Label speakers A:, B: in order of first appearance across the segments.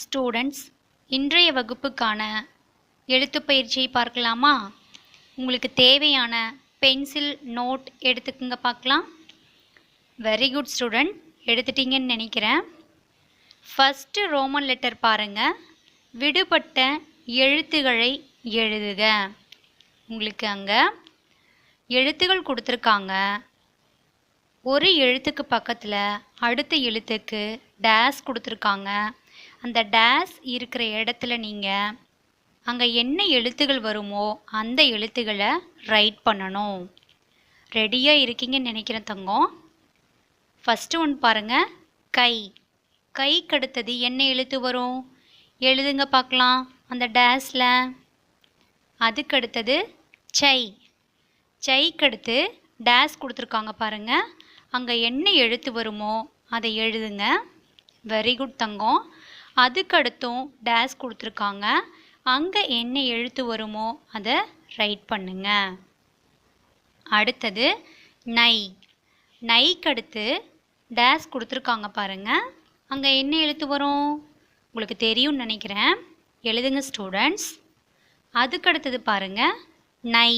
A: Students இன்றைய வகுப்புக்கான எழுத்து பயிற்சியை பார்க்கலாமா? உங்களுக்கு தேவையான பென்சில் நோட் எடுத்துக்குங்க பார்க்கலாம். வெரி குட் ஸ்டூடெண்ட் எடுத்துட்டீங்கன்னு நினைக்கிறேன். ஃபஸ்ட்டு ரோமன் லெட்டர் பாருங்கள் விடுபட்ட எழுத்துகளை எழுதுக. உங்களுக்கு அங்கே எழுத்துகள் கொடுத்துருக்காங்க. ஒரு எழுத்துக்கு பக்கத்தில் அடுத்த எழுத்துக்கு டேஸ் கொடுத்துருக்காங்க. அந்த டேஸ் இருக்கிற இடத்துல நீங்கள் அங்கே என்ன எழுத்துகள் வருமோ அந்த எழுத்துக்களை ரைட் பண்ணணும். ரெடியாக இருக்கீங்கன்னு நினைக்கிறேன் தங்கம். ஃபஸ்ட்டு ஒன்று பாருங்கள் கை. கைக்கு அடுத்தது என்ன எழுத்து வரும்? எழுதுங்க பார்க்கலாம். அந்த டேஸில் அதுக்கு அடுத்தது சை சைக்கு அடுத்து டேஸ் கொடுத்துருக்காங்க பாருங்கள் அங்கே என்ன எழுத்து வருமோ அதை எழுதுங்க. வெரி குட் தங்கம். அதுக்கடுத்தும் டேஸ் கொடுத்துருக்காங்க. அங்கே என்ன எழுத்து வருமோ அதை ரைட் பண்ணுங்க. அடுத்தது நை. நைக்கு அடுத்து டேஸ் கொடுத்துருக்காங்க பாருங்கள் அங்கே என்ன எழுத்து வரும்? உங்களுக்கு தெரியும்னு நினைக்கிறேன். எழுதுங்க ஸ்டூடெண்ட்ஸ் அதுக்கு அடுத்தது பாருங்க. நை.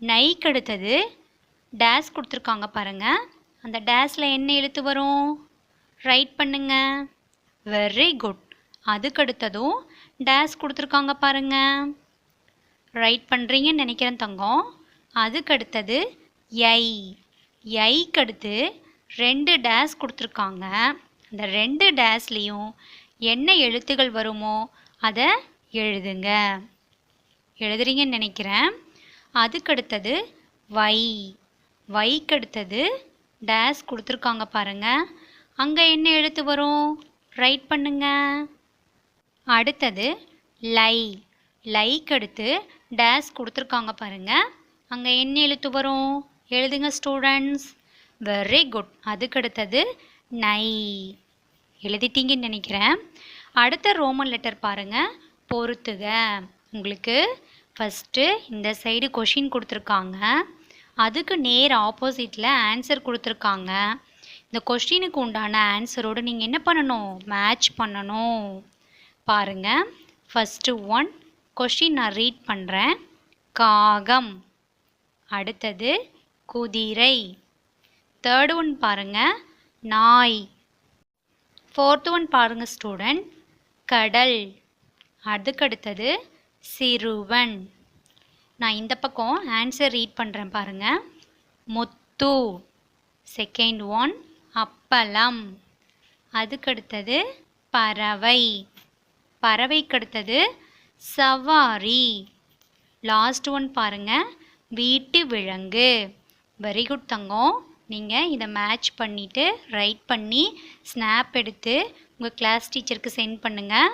A: நைக்கு அடுத்தது டேஸ் கொடுத்துருக்காங்க பாருங்க. அந்த டேஸில் என்ன எழுத்து வரும்? ரைட் பண்ணுங்கள் வெரி குட் அதுக்கடுத்ததும் டேஸ் கொடுத்துருக்காங்க பாருங்க. ரைட் பண்ணுறீங்கன்னு நினைக்கிறேன் தங்கம். அதுக்கடுத்தது ஐ ஐக்கு அடுத்து ரெண்டு டேஸ் கொடுத்துருக்காங்க. அந்த ரெண்டு டேஸ்லேயும் என்ன எழுத்துகள் வருமோ அதை எழுதுங்க. எழுதுறீங்கன்னு நினைக்கிறேன். அதுக்கடுத்தது வை வைக்கு அடுத்தது டேஸ் கொடுத்துருக்காங்க பாருங்க. அங்கே என்ன எழுத்து வரும்? ரைட் பண்ணுங்க. அடுத்தது லை. லைக்கு அடுத்து டேஸ் கொடுத்துருக்காங்க பாருங்க. அங்கே என்ன எழுத்து வரும்? எழுதுங்க ஸ்டூடெண்ட்ஸ் வெரி குட் அதுக்கு அடுத்தது நை எழுதிட்டீங்கன்னு நினைக்கிறேன். அடுத்த ரோமன் லெட்டர் பாருங்க. பொறுத்துக. உங்களுக்கு ஃபஸ்ட்டு இந்த சைடு கொஷின் கொடுத்துருக்காங்க. அதுக்கு நேர் ஆப்போசிட்டில் ஆன்சர் கொடுத்துருக்காங்க. இந்த கொஸ்டினுக்கு உண்டான ஆன்சரோடு நீங்கள் என்ன பண்ணணும்? மேட்ச் பண்ணணும். பாருங்கள் ஃபஸ்ட்டு ஒன் கொஷின் நான் ரீட் பண்ணுறேன் காகம். அடுத்தது குதிரை. தேர்டு ஒன் பாருங்கள் நாய். ஃபோர்த்து ஒன் பாருங்கள் ஸ்டூடெண்ட் கடல். அதுக்கடுத்தது சிறுவன். நான் இந்த பக்கம் ஆன்சர் ரீட் பண்ணுறேன் பாருங்கள் முத்து. செகண்ட் ஒன் அப்பளம். அதுக்கடுத்தது பறவை. பறவைக்கு அடுத்தது சவாரி. லாஸ்ட் ஒன் பாருங்க. வீட்டு விலங்கு. வெரி குட் தங்கம். நீங்கள் இதை மேட்ச் பண்ணிவிட்டு ரைட் பண்ணி ஸ்னாப் எடுத்து உங்கள் கிளாஸ் டீச்சருக்கு சென்ட் பண்ணுங்கள்